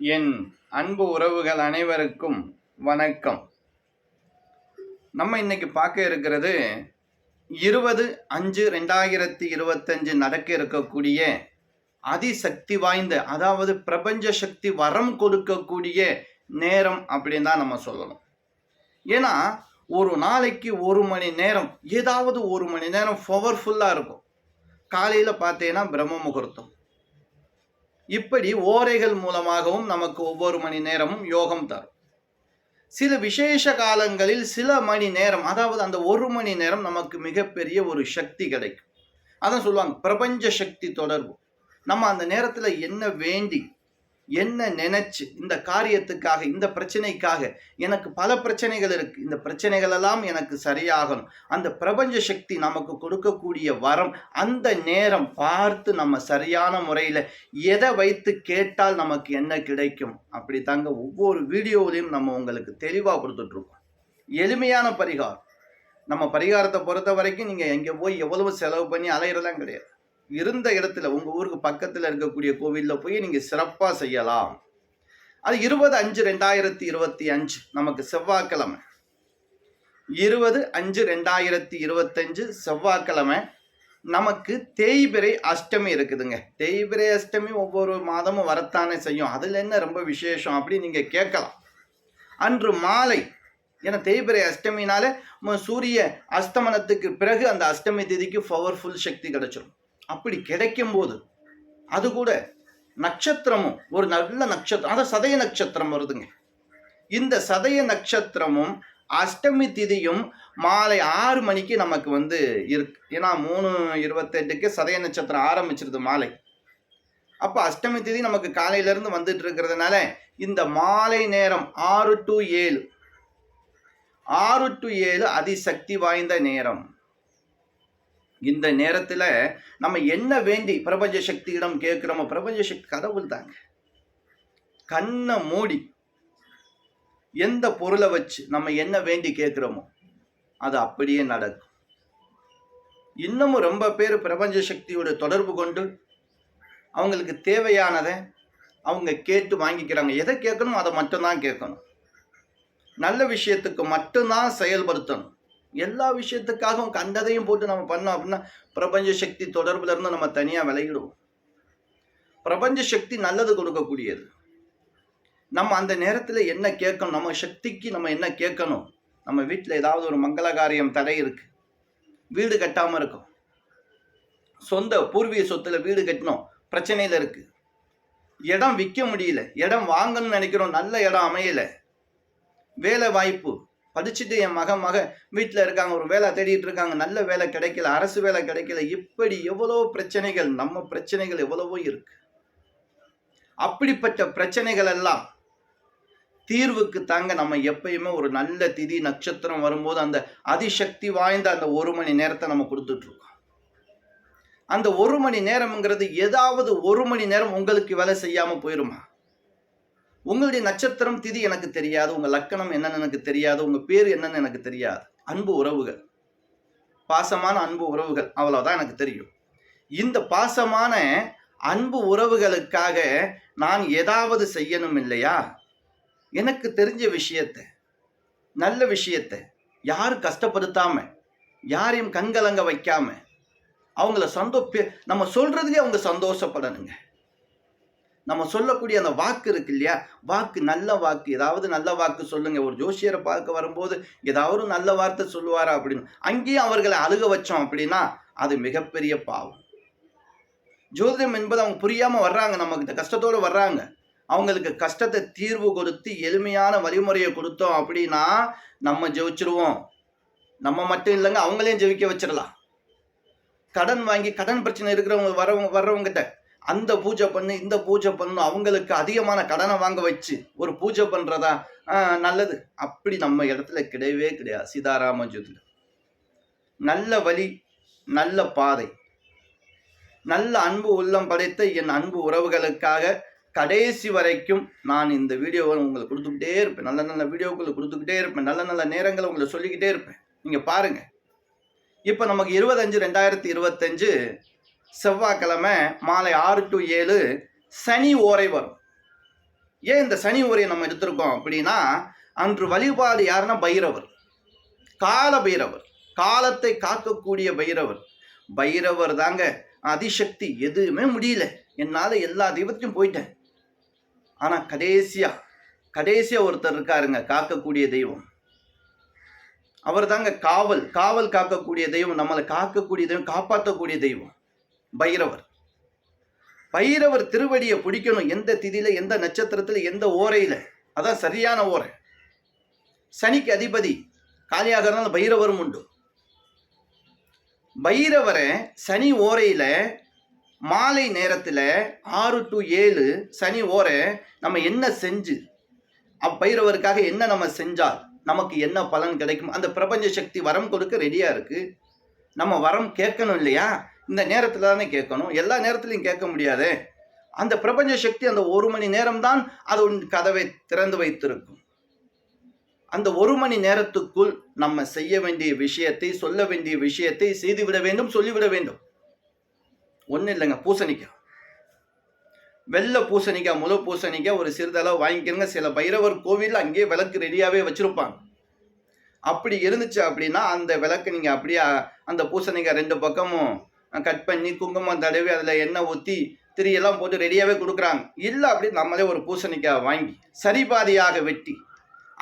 என் அன்பு உறவுகள் அனைவருக்கும் வணக்கம். நம்ம இன்னைக்கு பார்க்க இருக்கிறது இருபது அஞ்சு ரெண்டாயிரத்தி இருபத்தஞ்சு நடக்க இருக்கக்கூடிய அதிசக்தி வாய்ந்த அதாவது பிரபஞ்ச சக்தி வரம் கொடுக்கக்கூடிய நேரம் அப்படின்னு தான் நம்ம சொல்லணும். ஏன்னா ஒரு நாளைக்கு ஒரு மணி நேரம் ஏதாவது ஒரு மணி நேரம் பவர்ஃபுல்லாக இருக்கும். காலையில் பார்த்தீங்கன்னா பிரம்ம முகூர்த்தம். இப்படி ஓரைகள் மூலமாகவும் நமக்கு ஒவ்வொரு மணி நேரமும் யோகம் தரும். சில விசேஷ காலங்களில் சில மணி நேரம் அதாவது அந்த ஒரு மணி நேரம் நமக்கு மிகப்பெரிய ஒரு சக்தி கிடைக்கும். அதான் சொல்லுவாங்க பிரபஞ்ச சக்தி தொடர்பு. நம்ம அந்த நேரத்தில் என்ன வேண்டி என்ன நினைச்சு இந்த காரியத்துக்காக இந்த பிரச்சனைக்காக எனக்கு பல பிரச்சனைகள் இருக்கு. இந்த பிரச்சனைகள் எல்லாம் எனக்கு சரியாகணும். அந்த பிரபஞ்ச சக்தி நமக்கு கொடுக்கக்கூடிய வரம் அந்த நேரம் பார்த்து நம்ம சரியான முறையில் எதை வைத்து கேட்டால் நமக்கு என்ன கிடைக்கும்? அப்படி தாங்க ஒவ்வொரு வீடியோவிலையும் நம்ம உங்களுக்கு தெளிவாக கொடுத்துட்ருக்கோம். எளிமையான பரிகாரம். நம்ம பரிகாரத்தை பொறுத்த வரைக்கும் நீங்கள் எங்கே போய் எவ்வளவு செலவு பண்ணி அலையிறதெல்லாம் கிடையாது. இருந்த இடத்துல உங்கள் ஊருக்கு பக்கத்தில் இருக்கக்கூடிய கோவிலில் போய் நீங்கள் சிறப்பாக செய்யலாம். அது இருபது அஞ்சு ரெண்டாயிரத்தி இருபத்தி அஞ்சு நமக்கு செவ்வாய்க்கிழமை. இருபது அஞ்சு ரெண்டாயிரத்தி இருபத்தஞ்சு செவ்வாய்க்கிழமை நமக்கு தேய்பிரை அஷ்டமி இருக்குதுங்க. தேய்பிரை அஷ்டமி ஒவ்வொரு மாதமும் வரத்தானே செய்யும். அதில் என்ன ரொம்ப விசேஷம் அப்படின்னு நீங்கள் கேட்கலாம். அன்று மாலை ஏன்னா தேய்பிரை அஷ்டமினால சூரிய அஸ்தமனத்துக்கு பிறகு அந்த அஷ்டமி திதிக்கு பவர்ஃபுல் சக்தி கிடச்சிரும். அப்படி கிடைக்கும் போது அது கூட நட்சத்திரமும் ஒரு நல்ல நட்சத்திரம் அதான் சதய நட்சத்திரம் வருதுங்க. இந்த சதய நட்சத்திரமும் அஷ்டமி திதியும் மாலை ஆறு மணிக்கு நமக்கு வந்து இருக்கு ஏன்னா மூணு இருபத்தெட்டுக்கு சதய நட்சத்திரம் ஆரம்பிச்சிருது மாலை. அப்போ அஷ்டமி திதி நமக்கு காலையிலேருந்து வந்துட்டு இருக்கிறதுனால இந்த மாலை நேரம் ஆறு டு ஏழு ஆறு டு ஏழு அதிசக்தி வாய்ந்த நேரம். இந்த நேரத்தில் நம்ம என்ன வேண்டி பிரபஞ்ச சக்தியிடம் கேட்குறோமோ பிரபஞ்ச சக்தி கடவுள் தாங்க. கண்ணை மூடி எந்த பொருளை வச்சு நம்ம என்ன வேண்டி கேட்குறோமோ அது அப்படியே நடக்கும். இன்னமும் ரொம்ப பேர் பிரபஞ்ச சக்தியோட தொடர்பு கொண்டு அவங்களுக்கு தேவையானதை அவங்க கேட்டு வாங்கிக்கிறாங்க. எதை கேட்கணும் அதை மட்டும்தான் கேட்கணும். நல்ல விஷயத்துக்கு மட்டும்தான் செயல்படுத்தணும். எல்லா விஷயத்துக்காகவும் கண்டதையும் போட்டு நம்ம பண்ணோம் அப்படின்னா பிரபஞ்ச சக்தி தொடர்புல இருந்து நம்ம தனியாக விளையிடுவோம் பிரபஞ்ச சக்தி நல்லது கொடுக்கக்கூடியது. நம்ம அந்த நேரத்தில் என்ன கேட்கணும்? நம்ம சக்திக்கு நம்ம என்ன கேட்கணும்? நம்ம வீட்டில் ஏதாவது ஒரு மங்கள காரியம் தடை இருக்கு. வீடு கட்டாமல் இருக்கும். சொந்த பூர்வீக சொத்துல வீடு கட்டணும் பிரச்சனையில் இருக்கு. இடம் விற்க முடியல. இடம் வாங்கணும்னு நினைக்கிறோம். நல்ல இடம் அமையல. வேலை வாய்ப்பு படிச்சுட்டு என் மக மக வீட்டில் இருக்காங்க ஒரு வேலை தேடிட்டு இருக்காங்க நல்ல வேலை கிடைக்கல அரசு வேலை கிடைக்கல இப்படி எவ்வளோ பிரச்சனைகள் நம்ம பிரச்சனைகள் எவ்வளவோ இருக்கு. அப்படிப்பட்ட பிரச்சனைகள் எல்லாம் தீர்வுக்கு தாங்க நம்ம எப்பயுமே ஒரு நல்ல திதி நட்சத்திரம் வரும்போது அந்த அதிசக்தி வாய்ந்த அந்த ஒரு மணி நேரத்தை நம்ம கொடுத்துட்ருக்கோம் அந்த ஒரு மணி நேரம்ங்கிறது ஏதாவது ஒரு மணி நேரம் உங்களுக்கு வேலை செய்யாமல் போயிருமா? உங்களுடைய நட்சத்திரம் திதி எனக்கு தெரியாது உங்க லக்கணம் என்னன்னு எனக்கு தெரியாது உங்க பேர் என்னன்னு எனக்கு தெரியாது. அன்பு உறவுகள். பாசமான அன்பு உறவுகள் அவ்வளவுதான் எனக்கு தெரியும். இந்த பாசமான அன்பு உறவுகளுக்காக நான் ஏதாவது செய்யணும் இல்லையா? எனக்கு தெரிஞ்ச விஷயத்த நல்ல விஷயத்த யாரும் கஷ்டப்படுத்தாம யாரையும் கண்கலங்க வைக்காம அவங்கள சந்தோ பே- நம்ம சொல்றதுக்கே அவங்க சந்தோஷப்படணுங்க. நம்ம சொல்லக்கூடிய அந்த வாக்கு இருக்கு இல்லையா? வாக்கு நல்ல வாக்கு. ஏதாவது நல்ல வாக்கு சொல்லுங்க. ஒரு ஜோசியரை பார்க்க வரும்போது ஏதாவது நல்ல வார்த்தை சொல்லுவாரா அப்படின்னு. அங்கேயும் அவர்களை அழுக வச்சோம் அப்படின்னா அது மிகப்பெரிய பாவம். ஜோதிடம் என்பது அவங்க புரியாமல் வர்றாங்க. நம்ம கஷ்டத்தோடு வர்றாங்க. அவங்களுக்கு கஷ்டத்தை தீர்வு கொடுத்து எளிமையான வழிமுறையை கொடுத்தோம் அப்படின்னா நம்ம ஜெயிச்சிருவோம். நம்ம மட்டும் இல்லைங்க அவங்களையும் ஜெயிக்க வச்சிடலாம். கடன் வாங்கி கடன் பிரச்சனை இருக்கிறவங்க வரவங்க வர்றவங்ககிட்ட அந்த பூஜை பண்ணு இந்த பூஜை பண்ணு அவங்களுக்கு அதிகமான கடனை வாங்க வச்சு ஒரு பூஜை பண்றதா? நல்லது. அப்படி நம்ம இடத்துல கிடையவே கிடையாது. சீதாராம ஜோதிடம் நல்ல வழி நல்ல பாதை. நல்ல அன்பு உள்ளம் படைத்த என் அன்பு உறவுகளுக்காக கடைசி வரைக்கும் நான் இந்த வீடியோவை உங்களுக்கு கொடுத்துக்கிட்டே இருப்பேன். நல்ல நல்ல வீடியோக்களை கொடுத்துக்கிட்டே இருப்பேன். நல்ல நல்ல நேரங்களை உங்களை சொல்லிக்கிட்டே இருப்பேன். நீங்கள் பாருங்கள் இப்போ நமக்கு இருபத்தஞ்சு ரெண்டாயிரத்தி இருபத்தஞ்சு செவ்வாய்க்கிழமை மாலை ஆறு டு ஏழு சனி ஓரை வரும். ஏன் இந்த சனி ஓரையை நம்ம எடுத்திருக்கோம் அப்படின்னா அன்று வழிபாடு யாருன்னா பைரவர். கால பைரவர். காலத்தை காக்கக்கூடிய பைரவர். பைரவர் தாங்க அதிசக்தி. எதுவுமே முடியல. என்னால் எல்லா தெய்வத்தையும் போயிட்டேன். ஆனால் கடைசியாக கடைசியாக ஒருத்தர் இருக்காருங்க காக்கக்கூடிய தெய்வம். அவர் தாங்க காவல். காவல் காக்கக்கூடிய தெய்வம். நம்மளை காக்கக்கூடிய தெய்வம் காப்பாற்றக்கூடிய தெய்வம். பைரவர். பைரவர் திருவடியை பிடிக்கணும். எந்த திதியில் எந்த நட்சத்திரத்தில் எந்த ஓரையில்? அதான் சரியான ஓரை. சனிக்கு அதிபதி காலியாக பைரவரும் உண்டு. பைரவரை சனி ஓரையில் மாலை நேரத்தில் ஆறு டு ஏழு சனி ஓரை நம்ம என்ன செஞ்சு அப்பைரவருக்காக என்ன நம்ம செஞ்சால் நமக்கு என்ன பலன் கிடைக்கும்? அந்த பிரபஞ்ச சக்தி வரம் கொடுக்க ரெடியாக இருக்குது நம்ம வரம் கேட்கணும் இல்லையா? இந்த நேரத்தில் தானே கேட்கணும்? எல்லா நேரத்துலையும் கேட்க முடியாதே. அந்த பிரபஞ்ச சக்தி அந்த ஒரு மணி நேரம்தான் அது உன் கதவை திறந்து வைத்திருக்கும். அந்த ஒரு மணி நேரத்துக்குள் நம்ம செய்ய வேண்டிய விஷயத்தை சொல்ல வேண்டிய விஷயத்தை செய்துவிட வேண்டும் சொல்லிவிட வேண்டும். ஒன்றும் இல்லைங்க பூசணிக்காய். வெள்ளை பூசணிக்காய் முழு பூசணிக்காய் ஒரு சிறிதளவு வாங்கிக்கிறங்க சில பைரவர் கோவில் அங்கேயே விளக்கு ரெடியாகவே வச்சுருப்பாங்க. அப்படி இருந்துச்சு அப்படின்னா அந்த விளக்கு நீங்கள் அப்படியே அந்த பூசணிக்காய் ரெண்டு பக்கமும் கட் பண்ணி குங்குமம் தடவி அதில் எண்ணெய் ஊற்றி திரியெல்லாம் போட்டு ரெடியாகவே கொடுக்குறாங்க. இல்லை அப்படி நம்மளே ஒரு பூசணிக்காய் வாங்கி சரிபாதியாக வெட்டி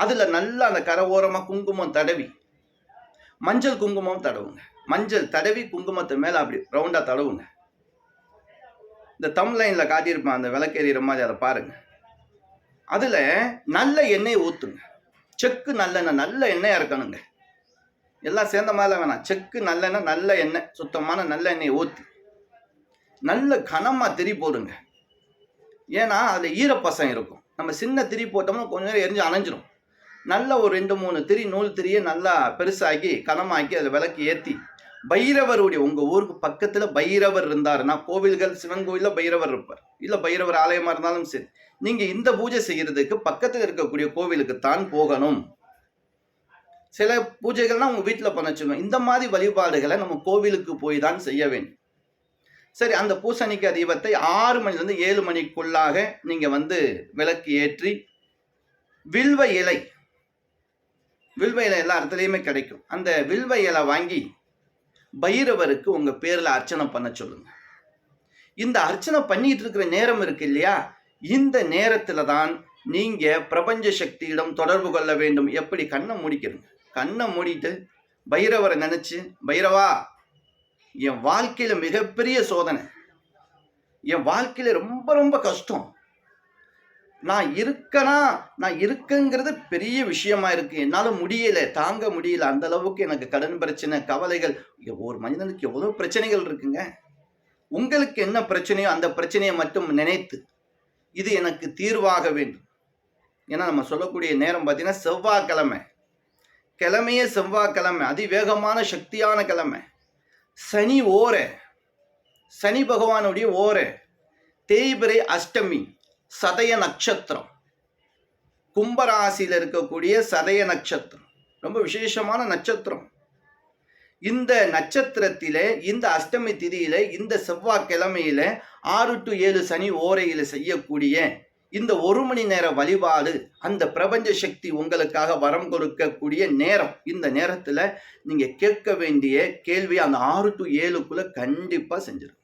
அதில் நல்லா அந்த கரவோரமாக ஓரமாக குங்குமம் தடவி மஞ்சள் குங்குமம் தடவுங்க. மஞ்சள் தடவி குங்குமத்தை மேலே அப்படி ரவுண்டாக தடவுங்க. இந்த தம் லைனில் காட்டியிருப்பேன் அந்த விளக்கேறிகிற மாதிரி அதை பாருங்கள் அதில் நல்ல எண்ணெய் ஊற்றுங்க செக்கு நல்லெண்ணெய் நல்ல எண்ணெயாக இருக்கணுங்க. எல்லாம் சேர்ந்த மாதிரிலாம் வேணாம். செக்கு நல்லெண்ணெய் நல்ல எண்ணெய் சுத்தமான நல்ல எண்ணெயை ஊற்றி நல்ல கனமாக திரி போடுங்க. ஏன்னா அதில் ஈரப்பசம் இருக்கும். நம்ம சின்ன திரி போட்டோம்னா கொஞ்ச நேரம் எரிஞ்சு அணைஞ்சிரும். நல்ல ஒரு ரெண்டு மூணு திரி நூல் திரியை நல்லா பெருசாக்கி கனமாக்கி அதில் விளக்கு ஏற்றி பைரவருடைய உங்கள் ஊருக்கு பக்கத்தில் பைரவர் இருந்தாருன்னா கோவில்கள் சிவன் கோவிலில் பைரவர் இருப்பார். இல்லை பைரவர் ஆலயமாக இருந்தாலும் சரி. நீங்கள் இந்த பூஜை செய்கிறதுக்கு பக்கத்தில் இருக்கக்கூடிய கோவிலுக்கு தான் போகணும். சில பூஜைகள்லாம் உங்கள் வீட்டில் பண்ண சொல்லணும் இந்த மாதிரி வழிபாடுகளை நம்ம கோவிலுக்கு போய் தான் செய்ய வேண்டும். சரி அந்த பூசணிக்கு தீபத்தை ஆறு மணிலேருந்து ஏழு மணிக்குள்ளாக நீங்கள் வந்து விளக்கு ஏற்றி வில்வ இலை வில்வ இலை எல்லா இடத்துலையுமே கிடைக்கும். அந்த வில்வ இலை வாங்கி பைரவருக்கு உங்கள் பேரில் அர்ச்சனை பண்ண சொல்லுங்க. இந்த அர்ச்சனை பண்ணிட்டு இருக்கிற நேரம் இருக்கு இல்லையா? இந்த நேரத்தில் தான் நீங்கள் பிரபஞ்ச சக்தியிடம் தொடர்பு கொள்ள வேண்டும். எப்படி கண்ணை முடிக்கிறீங்க கண்ணை மூடிட்டு பைரவரை நினச்சி பைரவா என் வாழ்க்கையில் மிகப்பெரிய சோதனை. என் வாழ்க்கையில் ரொம்ப ரொம்ப கஷ்டம். நான் இருக்கனா நான் இருக்கங்கிறது பெரிய விஷயமா இருக்கு. என்னால் முடியல தாங்க முடியல. அந்த அளவுக்கு எனக்கு கடன் பிரச்சனை கவலைகள். ஒரு மனிதனுக்கு எவ்வளோ பிரச்சனைகள் இருக்குங்க? உங்களுக்கு என்ன பிரச்சனையோ அந்த பிரச்சனையை மட்டும் நினைத்து இது எனக்கு தீர்வாக வேண்டும். ஏன்னா நம்ம சொல்லக்கூடிய நேரம் பார்த்தீங்கன்னா செவ்வாய்க்கிழமை. கிழமையே செவ்வாய்க்கிழமை அதிவேகமான சக்தியான கிழமை. சனி ஓர சனி பகவானுடைய ஓரை தேய்பிரை அஷ்டமி சதய நட்சத்திரம். கும்பராசியில் இருக்கக்கூடிய சதய நட்சத்திரம். ரொம்ப விசேஷமான நட்சத்திரம். இந்த நட்சத்திரத்தில் இந்த அஷ்டமி திதியில் இந்த செவ்வாய்க்கிழமையில் ஆறு டு ஏழு சனி ஓரையில் செய்யக்கூடிய இந்த ஒரு மணி நேர வழிபாடு அந்த பிரபஞ்ச சக்தி உங்களுக்காக வரம் கொடுக்கக்கூடிய நேரம். இந்த நேரத்தில் நீங்கள் கேட்க வேண்டிய கேள்வி அந்த ஆறு டு ஏழுக்குள்ளே கண்டிப்பாக செஞ்சிடும்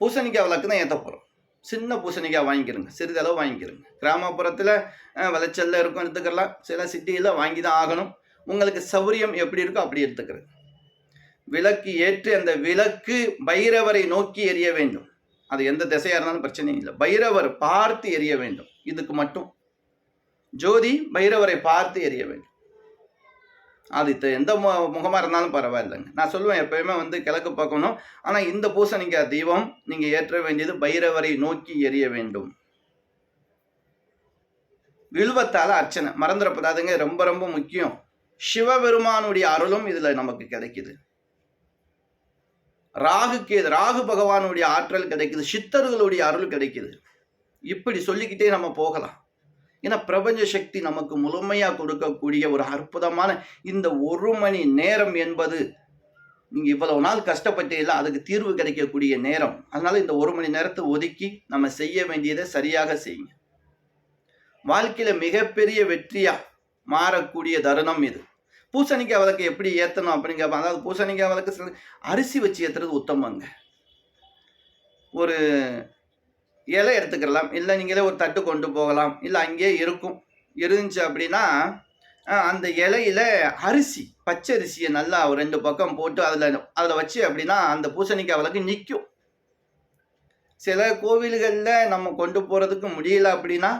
பூசணிக்காய் விளக்கு தான் ஏற்ற போகிறோம் சின்ன பூசணிக்காய் வாங்கிக்கிறங்க சிறிதளவு வாங்கிக்கிறங்க கிராமப்புறத்தில் விளைச்சல்ல இருக்கும் எடுத்துக்கலாம். சில சிட்டியில் வாங்கி தான் ஆகணும். உங்களுக்கு சௌரியம் எப்படி இருக்கோ அப்படி எடுத்துக்கிறது விளக்கு ஏற்றி அந்த விளக்கு பைரவரை நோக்கி எரிய வேண்டும். அது எந்த திசையாக இருந்தாலும் பிரச்சனை இல்லை. பைரவர் பார்த்து எரிய வேண்டும். இதுக்கு மட்டும். ஜோதி பைரவரை பார்த்து எரிய வேண்டும். அது எந்த மு முகமாக இருந்தாலும் பரவாயில்லைங்க. நான் சொல்லுவேன் எப்பயுமே வந்து கிழக்கு பார்க்கணும். ஆனால் இந்த பூசணிக்காய் தீபம் நீங்கள் ஏற்ற வேண்டியது பைரவரை நோக்கி எரிய வேண்டும். வில்வத்தால் அர்ச்சனை. மறந்துடப்படாதுங்க. ரொம்ப ரொம்ப முக்கியம். சிவபெருமானுடைய அருளும் இதில் நமக்கு கிடைக்குது. ராகுக்கு ராகு பகவானுடைய ஆற்றல் கிடைக்குது சித்தர்களுடைய அருள் கிடைக்குது. இப்படி சொல்லிக்கிட்டே நம்ம போகலாம். ஏன்னா பிரபஞ்ச சக்தி நமக்கு முழுமையாக கொடுக்கக்கூடிய ஒரு அற்புதமான இந்த ஒரு மணி நேரம் என்பது நீங்கள் இவ்வளவு நாள் கஷ்டப்பட்டீங்களா அதுக்கு தீர்வு கிடைக்கக்கூடிய நேரம். அதனால இந்த ஒரு மணி நேரத்தை ஒதுக்கி நம்ம செய்ய வேண்டியதை சரியாக செய்யுங்க. வாழ்க்கையில் மிகப்பெரிய வெற்றியாக மாறக்கூடிய தருணம் இது. பூசணிக்காய் விளக்கு எப்படி ஏற்றணும் அப்படின்னு கேட்பாங்க அதாவது பூசணிக்காய் விளக்கு சில அரிசி வச்சு ஏற்றுறது உத்தமங்க. ஒரு இலை எடுத்துக்கலாம். இல்லை நீங்களே ஒரு தட்டு கொண்டு போகலாம். இல்லை அங்கேயே இருக்கும். இருந்துச்சு அப்படின்னா அந்த இலையில அரிசி பச்சை அரிசியை நல்லா ஒரு ரெண்டு பக்கம் போட்டு அதில் அதில் வச்சு அப்படின்னா அந்த பூசணிக்காய் விளக்கு நிற்கும் சில கோவில்களில் நம்ம கொண்டு போகிறதுக்கு முடியல அப்படின்னா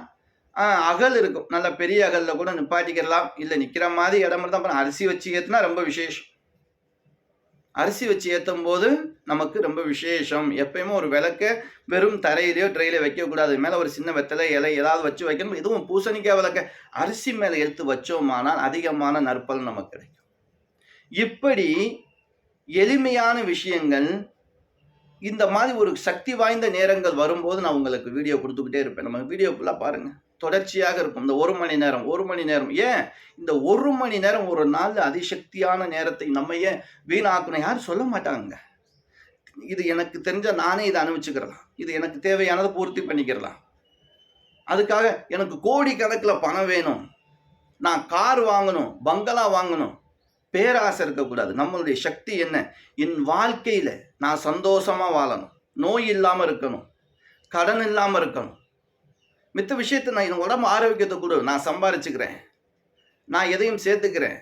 அகல் இருக்கும். நல்ல பெரிய அகலில் கூட நிப்பாட்டிக்கிறலாம் இல்லை நிற்கிற மாதிரி இடம் இருந்தால் அப்புறம் அரிசி வச்சு ஏற்றுனா ரொம்ப விசேஷம். அரிசி வச்சு ஏற்றும் போது நமக்கு ரொம்ப விசேஷம். எப்பயுமே ஒரு விளக்க வெறும் தரையிலையோ ட்ரெயில வைக்கக்கூடாது மேலே ஒரு சின்ன வெத்தலை இலை ஏதாவது வச்சு வைக்கணும். இதுவும் பூசணிக்காய் விளக்க. அரிசி மேலே எடுத்து வச்சோமானால் அதிகமான நற்பல் நமக்கு கிடைக்கும். இப்படி எளிமையான விஷயங்கள் இந்த மாதிரி ஒரு சக்தி வாய்ந்த நேரங்கள் வரும்போது நான் உங்களுக்கு வீடியோ கொடுத்துக்கிட்டே இருப்பேன். நம்ம வீடியோ ஃபுல்லாக பாருங்கள் தொடர்ச்சியாக இருக்கும். இந்த ஒரு மணி நேரம் ஒரு மணி நேரம். ஏன்? இந்த ஒரு மணி நேரம் ஒரு நாள் அதிசக்தியான நேரத்தை நம்ம ஏன் வீணாக்கணும்? யாரும் சொல்ல மாட்டாங்க. இது எனக்கு தெரிஞ்ச நானே இதை அனுபவிச்சுக்கிறலாம். இது எனக்கு தேவையானதை பூர்த்தி பண்ணிக்கிறலாம். அதுக்காக எனக்கு கோடி கணக்கில் பணம் வேணும். நான் கார் வாங்கணும் பங்களா வாங்கணும். பேராசை இருக்கக்கூடாது. நம்மளுடைய சக்தி என்ன? என் வாழ்க்கையில் நான் சந்தோஷமாக வாழணும். நோய் இல்லாமல் இருக்கணும். கடன் இல்லாமல் இருக்கணும். மித்த விஷயத்தை நான் என் உடம்பு ஆரோக்கியத்தை கொடு. நான் சம்பாரிச்சுக்கிறேன். நான் எதையும் சேர்த்துக்கிறேன்.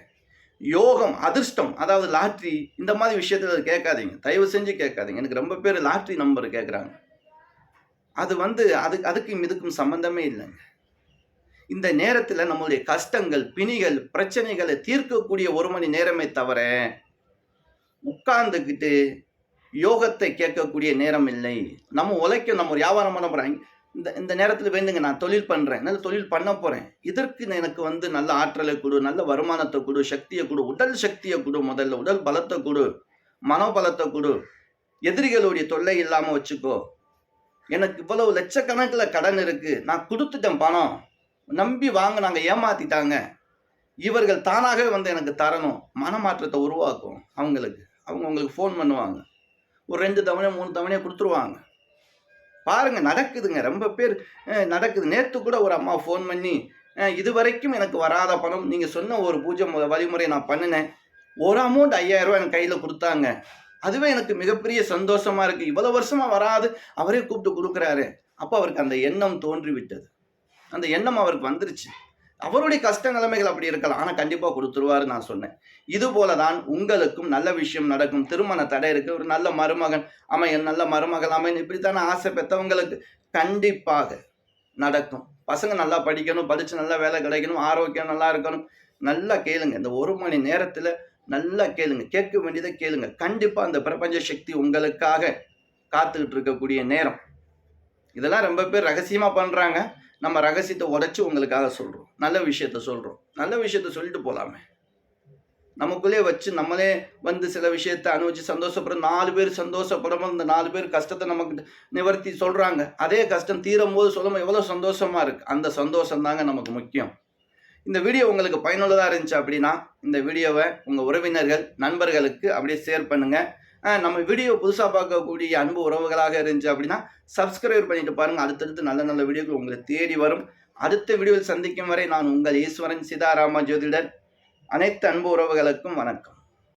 யோகம் அதிர்ஷ்டம் அதாவது லாட்ரி இந்த மாதிரி விஷயத்தில் கேட்காதீங்க. தயவு செஞ்சு கேட்காதீங்க. எனக்கு ரொம்ப பேர் லாட்ரி நம்பர் கேட்குறாங்க. அது வந்து அது அதுக்கும் இதுக்கும் சம்மந்தமே இல்லைங்க. இந்த நேரத்தில் நம்மளுடைய கஷ்டங்கள் பிணிகள் பிரச்சனைகளை தீர்க்கக்கூடிய ஒரு மணி நேரமே தவிர உட்கார்ந்துக்கிட்டு யோகத்தை கேட்கக்கூடிய நேரம் இல்லை. நம்ம உழைக்க நம்ம ஒரு வியாபாரம் பண்ண போகிறாங்க இந்த இந்த நேரத்தில் வேண்டுங்க நான் தொழில் பண்ணுறேன் நல்ல தொழில் பண்ண போகிறேன் இதற்கு எனக்கு வந்து நல்ல ஆற்றலை கொடு நல்ல வருமானத்தை கொடு சக்தியை கொடு உடல் சக்தியை கொடு முதல்ல. உடல் பலத்தை கொடு மனோபலத்தை கொடு. எதிரிகளுடைய தொல்லை இல்லாமல் வச்சுக்கோ. எனக்கு இவ்வளவு லட்சக்கணக்கில் கடன் இருக்குது நான் கொடுத்துட்டேன் பணம். நம்பி வாங்கினாங்க ஏமாத்திட்டாங்க. இவர்கள் தானாகவே வந்து எனக்கு தரணும். மனமாற்றத்தை உருவாக்கும் அவங்களுக்கு. அவங்க உங்களுக்கு ஃபோன் பண்ணுவாங்க. ஒரு ரெண்டு தவணை மூணு தவணையோ கொடுத்துருவாங்க. பாருங்கள் நடக்குதுங்க. ரொம்ப பேர் நடக்குது. நேற்று கூட ஒரு அம்மா ஃபோன் பண்ணி இதுவரைக்கும் இது வரைக்கும் எனக்கு வராத பணம் நீங்கள் சொன்ன ஒரு பூஜை வழிமுறை நான் பண்ணினேன். ஒரு அமௌண்ட் ஐயாயிரம் எனக்கு கையில் கொடுத்தாங்க. அதுவே எனக்கு மிகப்பெரிய சந்தோஷமாக இருக்குது இவ்வளோ வருஷமாக வராது. அவரே கூப்பிட்டு கொடுக்குறாரு. அப்போ அவருக்கு அந்த எண்ணம் தோன்றிவிட்டது. அந்த எண்ணம் அவருக்கு வந்துருச்சு. அவருடைய கஷ்ட நிலைமைகள் அப்படி இருக்கலாம். ஆனால் கண்டிப்பாக கொடுத்துருவாரு நான் சொன்னேன். இது போல தான் உங்களுக்கும் நல்ல விஷயம் நடக்கும். திருமண தடை இருக்கு. ஒரு நல்ல மருமகன் அமையன் நல்ல மருமகள் அமையன் இப்படித்தானே ஆசை பெற்றவங்களுக்கு கண்டிப்பாக நடக்கும். பசங்க நல்லா படிக்கணும் படித்து நல்லா வேலை கிடைக்கணும் ஆரோக்கியம் நல்லா இருக்கணும். நல்லா கேளுங்க. இந்த ஒரு மணி நேரத்தில் நல்லா கேளுங்க. கேட்க வேண்டியதை கேளுங்க. கண்டிப்பாக அந்த பிரபஞ்ச சக்தி உங்களுக்காக காத்துக்கிட்டு இருக்கக்கூடிய நேரம். இதெல்லாம் ரொம்ப பேர் ரகசியமாக பண்ணுறாங்க நம்ம ரகசியத்தை உடச்சி உங்களுக்காக சொல்கிறோம் நல்ல விஷயத்த சொல்கிறோம் நல்ல விஷயத்த சொல்லிட்டு போகலாமே நமக்குள்ளே வச்சு நம்மளே வந்து சில விஷயத்தை அனுபவிச்சு சந்தோஷப்படுற நாலு பேர் சந்தோஷப்படாமல் இந்த நாலு பேர் கஷ்டத்தை நமக்கு நிவர்த்தி சொல்கிறாங்க அதே கஷ்டம் தீரும் போது சொல்லும்போது எவ்வளோ சந்தோஷமாக இருக்குது அந்த சந்தோஷம் தாங்க நமக்கு முக்கியம். இந்த வீடியோ உங்களுக்கு பயனுள்ளதாக இருந்துச்சு அப்படின்னா இந்த வீடியோவை உங்கள் உறவினர்கள் நண்பர்களுக்கு அப்படியே ஷேர் பண்ணுங்கள் நம்ம வீடியோ புதுசாக பார்க்கக்கூடிய அன்பு உறவுகளாக இருந்துச்சு அப்படின்னா சப்ஸ்கிரைப் பண்ணிட்டு பாருங்கள் அடுத்தடுத்து நல்ல நல்ல வீடியோக்கள் உங்களை தேடி வரும். அடுத்த வீடியோவில் சந்திக்கும் வரை நான் உங்கள் ஈஸ்வரன் சீதாராம ஜோதிடர். அனைத்து அன்பு உறவுகளுக்கும் வணக்கம்.